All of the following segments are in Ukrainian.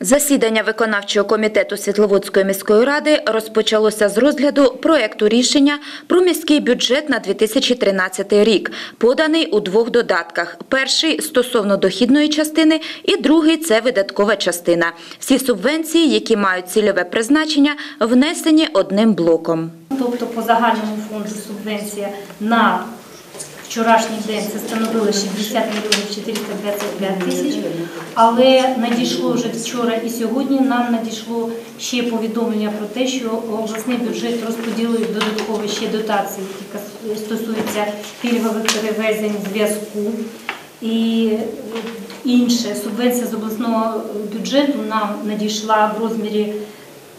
Засідання виконавчого комітету Світловодської міської ради розпочалося з розгляду проекту рішення про міський бюджет на 2013 рік, поданий у двох додатках. Перший – стосовно дохідної частини і другий – це видаткова частина. Всі субвенції, які мають цільове призначення, внесені одним блоком. Тобто по загальному фонду субвенція на вчорашній день це становило 60 мільйонів 425 тисяч, але надійшло вже вчора і сьогодні нам надійшло ще повідомлення про те, що обласний бюджет розподілив додатково ще дотації, які стосуються пільгових перевезень зв'язку. І інше субвенція з обласного бюджету нам надійшла в розмірі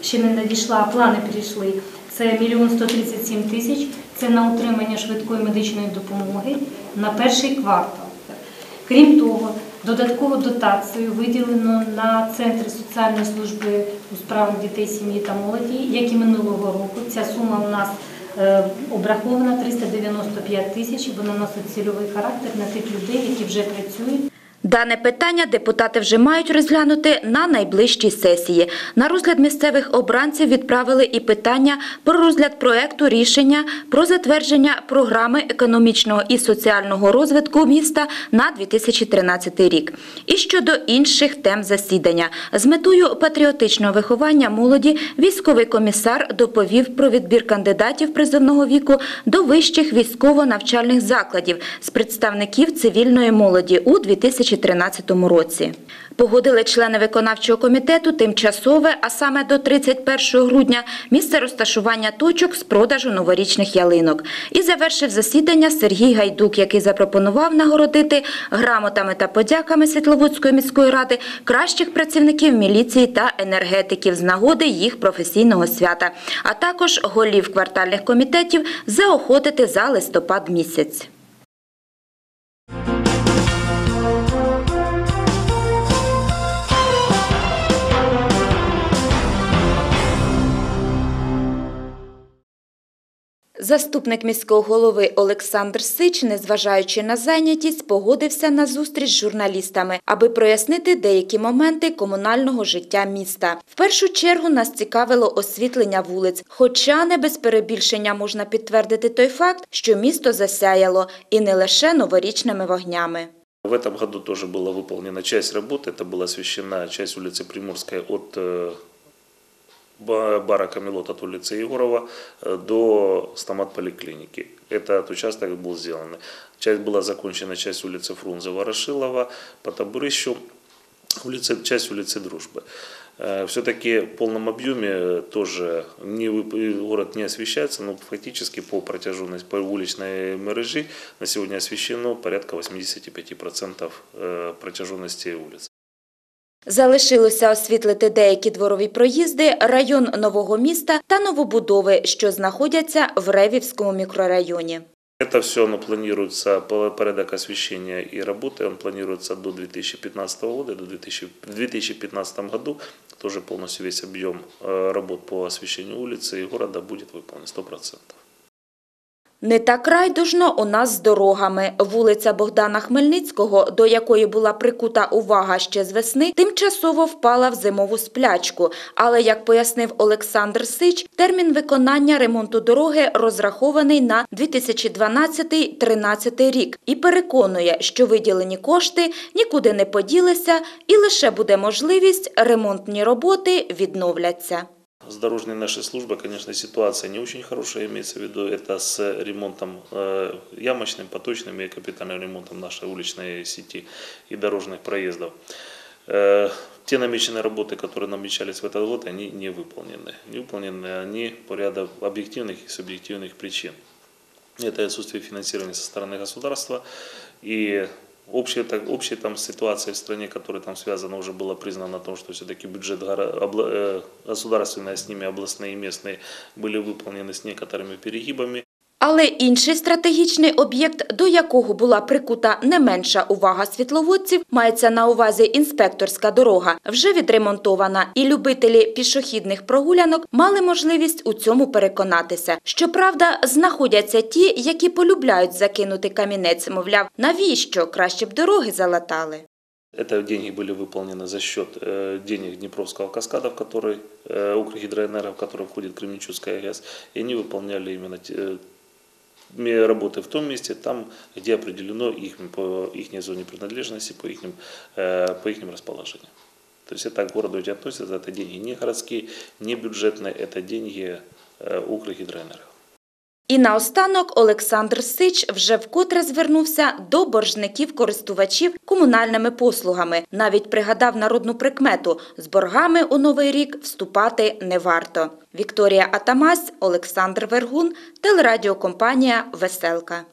ще не надійшла, плани прийшли. Це мільйон 137 тисяч. Це на утримання швидкої медичної допомоги на перший квартал. Крім того, додаткову дотацію виділено на центри соціальної служби у справах дітей, сім'ї та молоді, як і минулого року. Ця сума у нас е, обрахована 395 тисяч, вона носить цільовий характер на тих людей, які вже працюють. Дане питання депутати вже мають розглянути на найближчій сесії. На розгляд місцевих обранців відправили і питання про розгляд проекту рішення про затвердження програми економічного і соціального розвитку міста на 2013 рік. І щодо інших тем засідання. З метою патріотичного виховання молоді військовий комісар доповів про відбір кандидатів призовного віку до вищих військово-навчальних закладів з представників цивільної молоді у 2013 році. Погодили члени виконавчого комітету тимчасове, а саме до 31 грудня, місце розташування точок з продажу новорічних ялинок. І завершив засідання Сергій Гайдук, який запропонував нагородити грамотами та подяками Світловодської міської ради кращих працівників міліції та енергетиків з нагоди їх професійного свята, а також голів квартальних комітетів заохотити за листопад місяць. Заступник міського голови Олександр Сич, незважаючи на зайнятість, погодився на зустріч з журналістами, аби прояснити деякі моменти комунального життя міста. В першу чергу нас цікавило освітлення вулиць, хоча не без перебільшення можна підтвердити той факт, що місто засяяло і не лише новорічними вогнями. В этом году тоже была выполнена часть работы. Это была освещена часть улицы Приморская от э, ба- бара Камелот от улицы Егорова э, до стомат-поликлиники. Этот участок был сделан. Часть была закончена, часть улицы Фрунзе Ворошилова, по Табурищу, улица, часть улицы Дружбы. Все-таки в полном объеме э, тоже не, город не освещается, но фактически по протяженности по уличной мережи на сегодня освещено порядка 85% э, протяженности улиц. Залишилося освітлити деякі дворові проїзди, район нового міста та новобудови, що знаходяться в Ревівському мікрорайоні. Это все оно планируется, по- порядок освещения и работы, он планируется до 2015 года, до 2000, в 2015 году тоже полностью весь объем э, работ по освещению улицы и города будет выполнен 100%. Не так райдужно у нас з дорогами. Вулиця Богдана Хмельницького, до якої була прикута увага ще з весни, тимчасово впала в зимову сплячку. Але, як пояснив Олександр Сич, термін виконання ремонту дороги розрахований на 2012-13 рік і переконує, що виділені кошти нікуди не поділися і лише буде можливість ремонтні роботи відновляться. С дорожной нашей службы, конечно, ситуация не очень хорошая, имеется в виду это с ремонтом э, ямочным, поточным и капитальным ремонтом нашей уличной сети и дорожных проездов. Э, Те намеченные работы, которые намечались в этот год, они не выполнены. Не выполнены они по ряду объективных и субъективных причин. Это отсутствие финансирования со стороны государства и общая, так, общая там ситуация в стране, которая там связана, уже было признано о том, что все-таки бюджет э, государственный, а с ними областные и местные были выполнены с некоторыми перегибами. Але інший стратегічний об'єкт, до якого була прикута не менша увага світловодців, мається на увазі інспекторська дорога, вже відремонтована, і любителі пішохідних прогулянок мали можливість у цьому переконатися. Щоправда, знаходяться ті, які полюбляють закинути камінець, мовляв, навіщо краще б дороги залатали. Это деньги были выполнены за счет э, денег Днепровского каскада, в который э, Укргидроэнерго, в который входит Кременчугская ГЭС, и они выполняли именно те- э, ме- работы в том месте, там, где определено их по их зоне принадлежности, по их, по их расположению. То есть это к городу эти относятся, это деньги не городские, не бюджетные, это деньги э, Укргидроэнерго. І наостанок Олександр Сич вже вкотре звернувся до боржників-користувачів комунальними послугами. Навіть пригадав народну прикмету – з боргами у новий рік вступати не варто. Вікторія Атамась, Олександр Вергун, телерадіокомпанія «Веселка».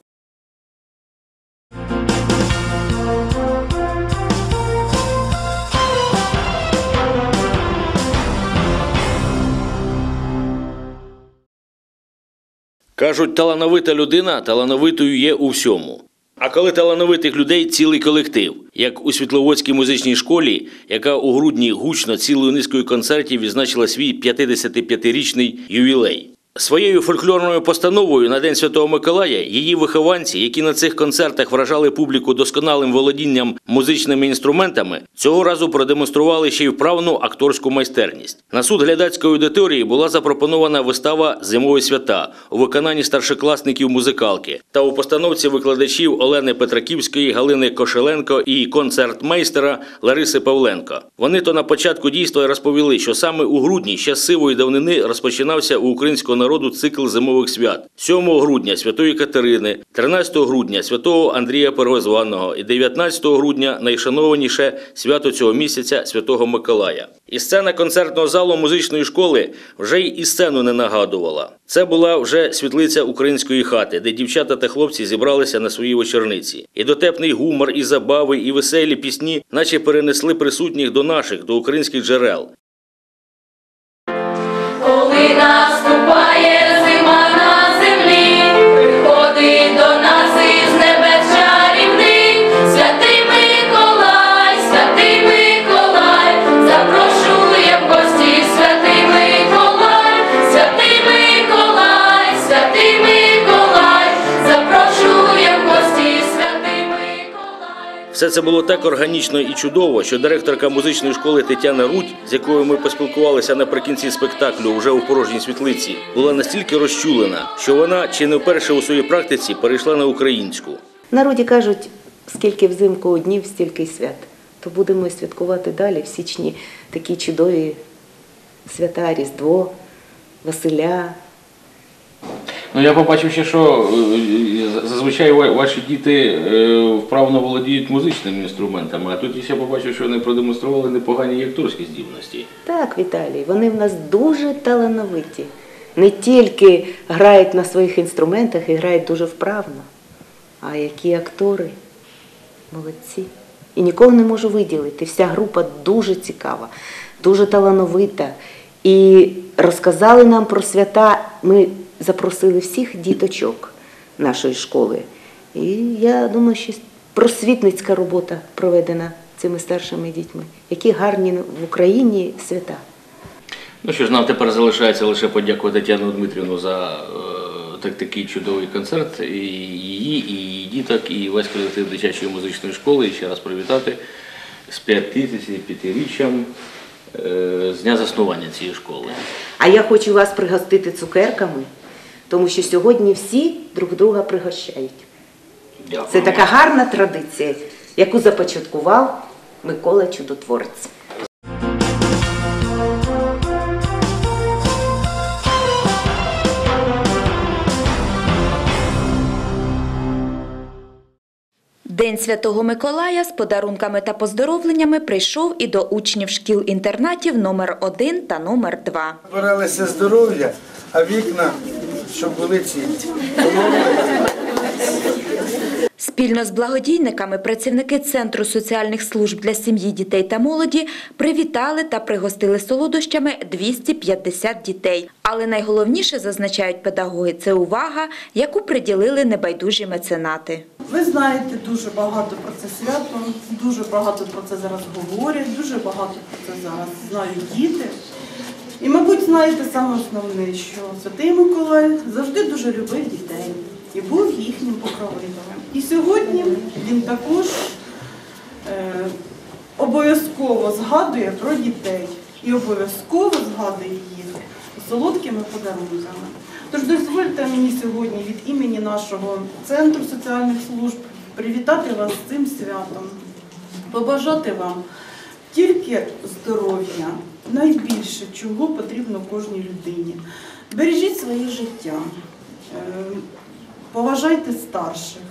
Кажуть, талановита людина талановитою є у всьому. А коли талановитих людей цілий колектив, як у Світловодській музичній школі, яка у грудні гучно цілою низкою концертів відзначила свій 55-річний ювілей. Своєю фольклорною постановою на День Святого Миколая її вихованці, які на цих концертах вражали публіку досконалим володінням музичними інструментами, цього разу продемонстрували ще й вправну акторську майстерність. На суд глядацької аудиторії була запропонована вистава Зимові свята у виконанні старшокласників музикалки та у постановці викладачів Олени Петраківської, Галини Кошеленко і концертмейстера Лариси Павленко. Вони то на початку дійства розповіли, що саме у грудні ще з сивої давнини розпочинався у українського народу цикл зимових свят. 7 грудня Святої Катерини, 13 грудня святого Андрія Первозваного і 19 грудня найшанованіше свято цього місяця Святого Миколая. І сцена концертного залу музичної школи вже й і сцену не нагадувала. Це була вже світлиця української хати, де дівчата та хлопці зібралися на своїй вечорниці. І дотепний гумор, і забави, і веселі пісні, наче перенесли присутніх до наших, до українських джерел. Коли наступає quiet. Все це було так органічно і чудово, що директорка музичної школи Тетяна Рудь, з якою ми поспілкувалися наприкінці спектаклю вже у порожній світлиці, була настільки розчулена, що вона чи не вперше у своїй практиці перейшла на українську. Народі кажуть, скільки взимку днів, стільки й свят. То будемо святкувати далі в січні такі чудові свята, Різдво, Василя. Ну, я побачив ще, що е, зазвичай ваші діти е, вправно володіють музичними інструментами, а тут я побачив, що вони продемонстрували непогані акторські здібності. Так, Віталій, вони в нас дуже талановиті. Не тільки грають на своїх інструментах і грають дуже вправно, а які актори. Молодці. І нікого не можу виділити. Вся група дуже цікава, дуже талановита. І розказали нам про свята. Ми запросили всіх діточок нашої школи. І я думаю, що просвітницька робота проведена цими старшими дітьми, які гарні в Україні свята. Ну що ж, нам тепер залишається лише подякувати Тетяну Дмитрівну за е, так, такий чудовий концерт. І її, і її діток, і весь колектив дитячої музичної школи. І ще раз привітати з 55-річчям е, з дня заснування цієї школи. А я хочу вас пригостити цукерками, тому що сьогодні всі друг друга пригощають. Дякую. Це така гарна традиція, яку започаткував Микола Чудотворець. День Святого Миколая з подарунками та поздоровленнями прийшов і до учнів шкіл-інтернатів номер 1 та номер 2. Збиралися здоров'я, а вікна, щоб були цілі. Спільно з благодійниками працівники Центру соціальних служб для сім'ї, дітей та молоді привітали та пригостили солодощами 250 дітей. Але найголовніше, зазначають педагоги, це увага, яку приділили небайдужі меценати. Ви знаєте дуже багато про це свято, дуже багато про це зараз говорять, дуже багато про це зараз знають діти. І, мабуть, знаєте саме основне, що Святий Миколай завжди дуже любив дітей і був їхнім покровителем. І сьогодні він також е, обов'язково згадує про дітей і обов'язково згадує їх солодкими подарунками. Тож дозвольте мені сьогодні від імені нашого центру соціальних служб привітати вас з цим святом, побажати вам тільки здоров'я, найбільше чого потрібно кожній людині. Бережіть своє життя, е, поважайте старших,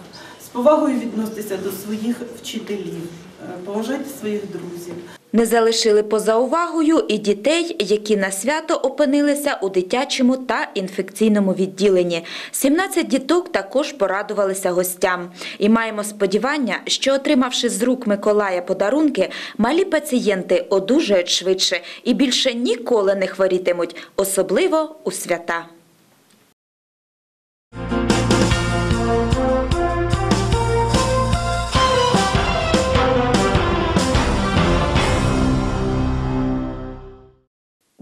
з повагою відноситеся до своїх вчителів, е, поважайте своїх друзів. Не залишили поза увагою і дітей, які на свято опинилися у дитячому та інфекційному відділенні. 17 діток також порадувалися гостям. І маємо сподівання, що отримавши з рук Миколая подарунки, малі пацієнти одужають швидше і більше ніколи не хворітимуть, особливо у свята.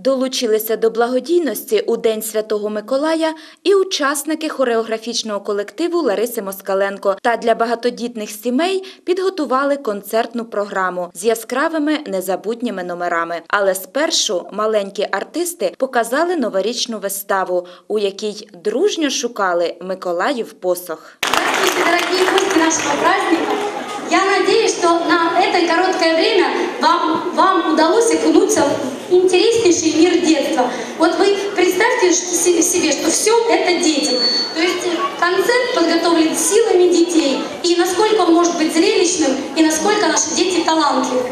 Долучилися до благодійності у День Святого Миколая і учасники хореографічного колективу Лариси Москаленко та для багатодітних сімей підготували концертну програму з яскравими незабутніми номерами. Але спершу маленькі артисти показали новорічну виставу, у якій дружньо шукали Миколаїв посох. Дорогие гости нашего праздника. Я надеюсь, что на это короткое время вам, вам удалось окунуться в интереснейший мир детства. Вот вы представьте себе, что все это дети. То есть э, концерт подготовлен силами детей. И насколько он может быть зрелищным, и насколько наши дети талантливы.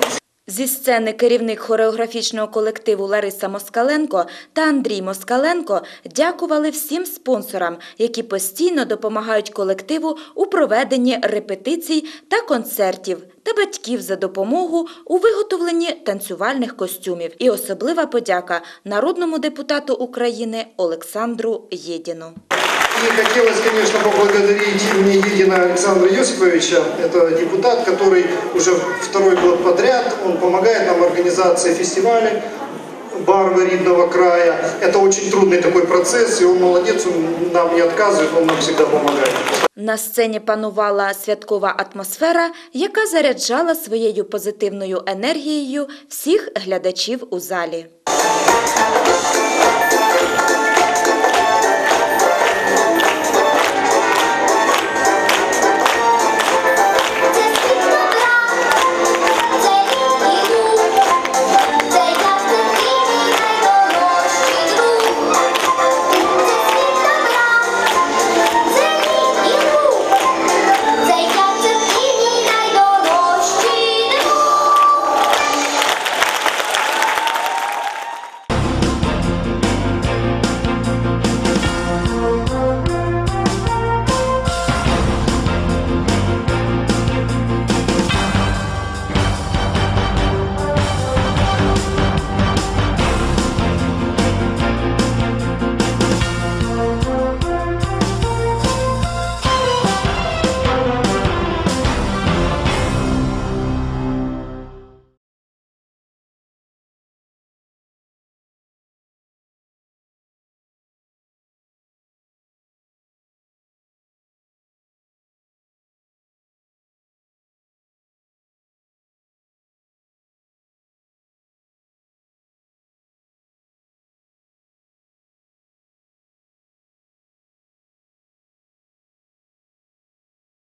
Зі сцени керівник хореографічного колективу Лариса Москаленко та Андрій Москаленко дякували всім спонсорам, які постійно допомагають колективу у проведенні репетицій та концертів, та батьків за допомогу у виготовленні танцювальних костюмів. І особлива подяка народному депутату України Олександру Єдіну. И хотелось, конечно, поблагодарить мне Едина Александра Йосиповича. Это депутат, который уже второй год подряд, он помогает нам в организации фестиваля Барвы Ридного края. Это очень трудный такой процесс, и он молодец, он нам не отказывает, он нам всегда помогает. На сцені панувала святкова атмосфера, яка заряджала своєю позитивною енергією всіх глядачів у залі. Дорогие